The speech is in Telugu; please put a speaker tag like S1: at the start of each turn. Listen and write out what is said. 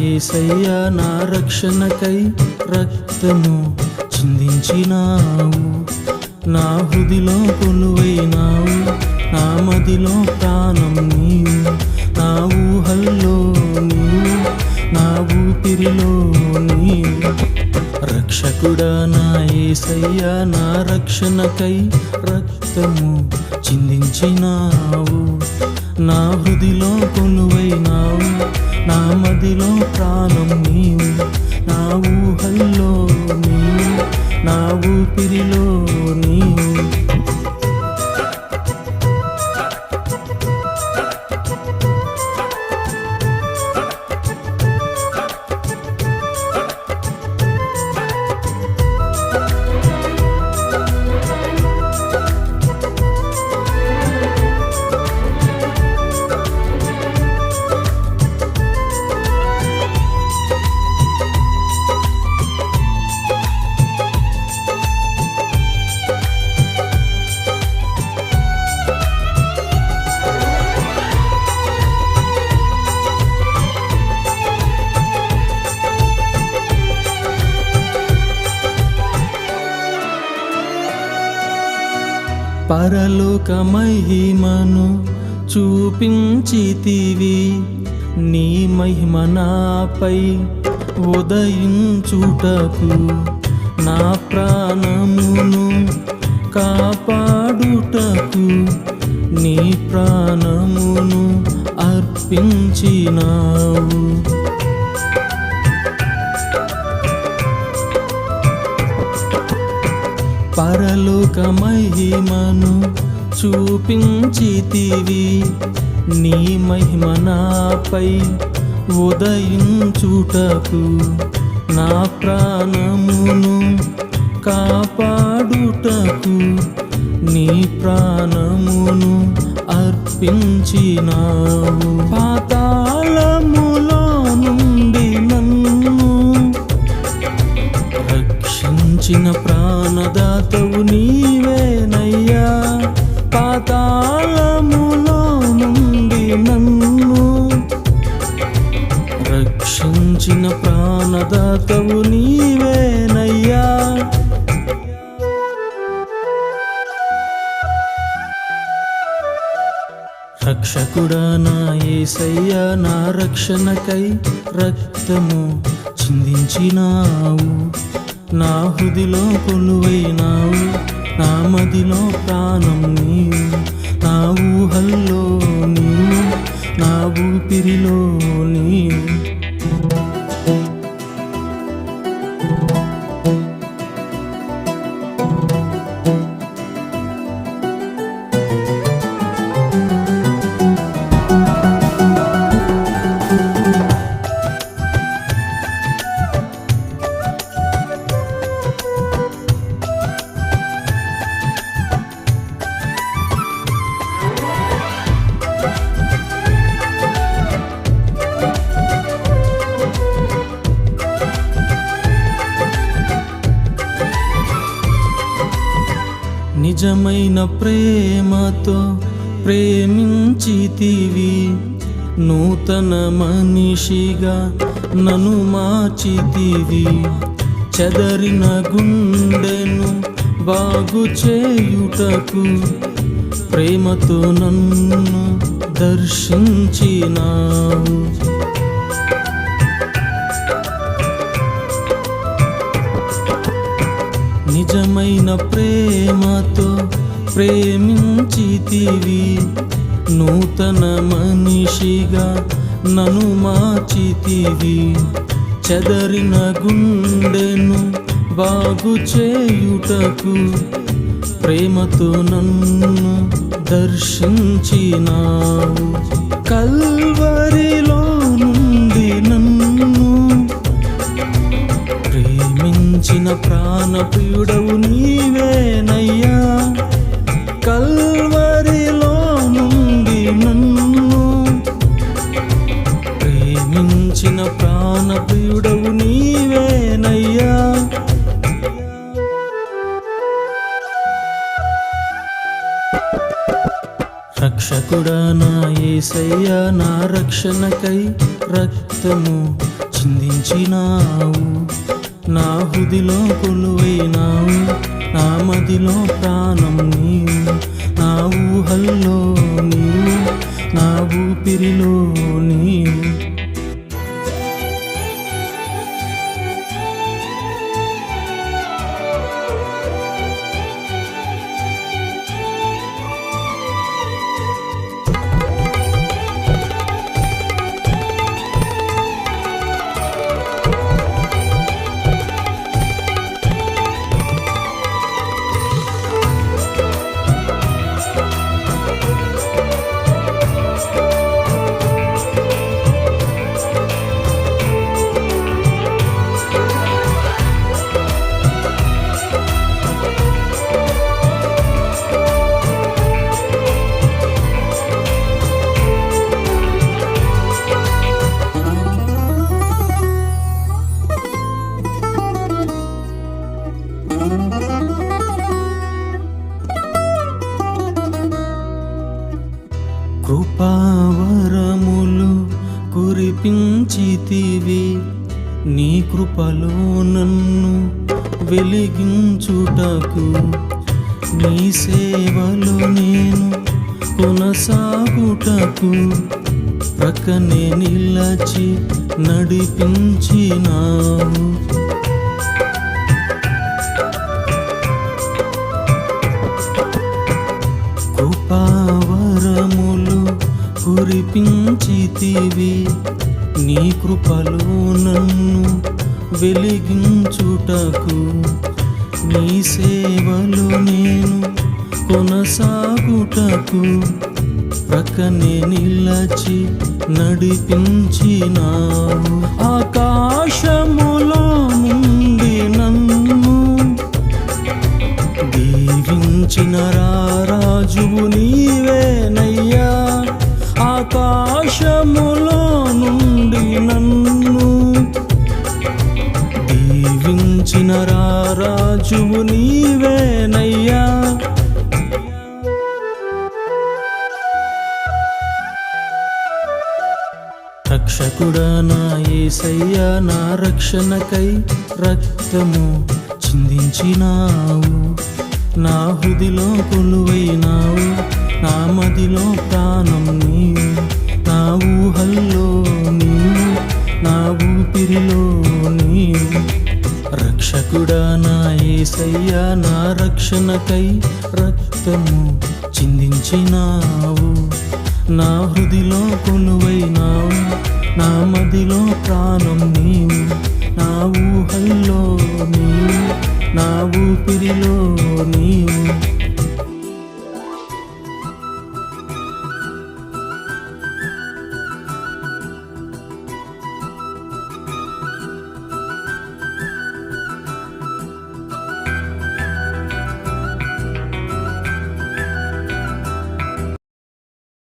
S1: ఏసయ్య నా రక్షణకై రక్తము చిందించినావు. నా హృదిలో కొలువైనావు నా మదిలో ప్రాణం నీవు. నా ఊహల్లో నీవు నా ఊపిరిలో నీవు. రక్షకుడా నా ఏసయ్య నా రక్షణకై రక్తము చిందించినావు. నా హృదిలో కొలువైనావు నా మదిలో ప్రాణం నీవు నా ఊహల్లో నీవు నా ఊపిరిలో నీవు. పరలోక మహిమను చూపించితివి. నీ మహిమ నాపై ఉదయించుటకు నా ప్రాణమును కాపాడుటకు నీ ప్రాణమును అర్పించినావు. పరలోక మహిమను చూపించితివి. నీ మహిమ నాపై ఉదయించుటకు నా ప్రాణమును కాపాడుటకు నీ ప్రాణమును అర్పించినావు. పాతాళములో నుండి నన్ను రక్షించిన ప్రాణదా ఏసయ్య నా రక్షణకై రక్తము చిందించినావు. నా హృదిలో కొలువైనావు నా మదిలో ప్రాణం నీవు. నా ఊహల్లో నీవు నా ఊపిరిలో నీవు. నిజమైన ప్రేమతో ప్రేమించితివి. నూతన మనిషిగా నన్ను మార్చితివి. చెదరిన గుండెను బాగు చేయుటకు ప్రేమతో నన్ను దర్శించినావు. నిజమైన ప్రేమతో ప్రేమించితివి. నూతన మనిషిగా నన్ను మార్చితివి. చెదరిన గుండెను బాగు చేయుటకు ప్రేమతో నన్ను దర్శించినావు. కల్ ప్రాణప్రియుడవు నీవేనయ్యా. కల్వరిలో నుండి నన్ను ప్రేమించిన ప్రాణప్రియుడవు నీవేనయ్యా. రక్షకుడా నా ఏసయ్యా నా రక్షణకై రక్తము చిందించినావు. నా హృదిలో కొలువైనావు నా మదిలో ప్రాణం నీవు నా ఊహల్లో నీవు నా ఊపిరిలో నీవు. కృపావరములు కురిపించితివి నీ కృపలో నన్ను వెలిగించుటకు. నీ సేవలో నేను కొనసాగుటకు ప్రక్కనే నిలచి నడిపించినావు. కురిపించితివి. నీ కృపలో నన్ను వెలిగించుటకు నీ సేవలు నేను కొనసాగుటకు ప్రక్కనే నిలచి నడిపించినావు. ఆ దీవించిన రాజువు నీవేనయ్యా. రక్షకుడా నా ఏసయ్యా నా రక్షణకై రక్తము చిందించినావు. నా హృదిలో కొలువైనావు నా మదిలో ప్రాణం నీవు. నా ఊహల్లో నీవు నా ఊపిరిలో నీవు. రక్షకుడా నా ఏసయ్యా నా రక్షణకై రక్తము చిందించినావు. నా హృదిలో కొలువైనావు నా మదిలో ప్రాణం నీవు. నా ఊహల్లో నీవు నా ఊపిరిలో నీవు.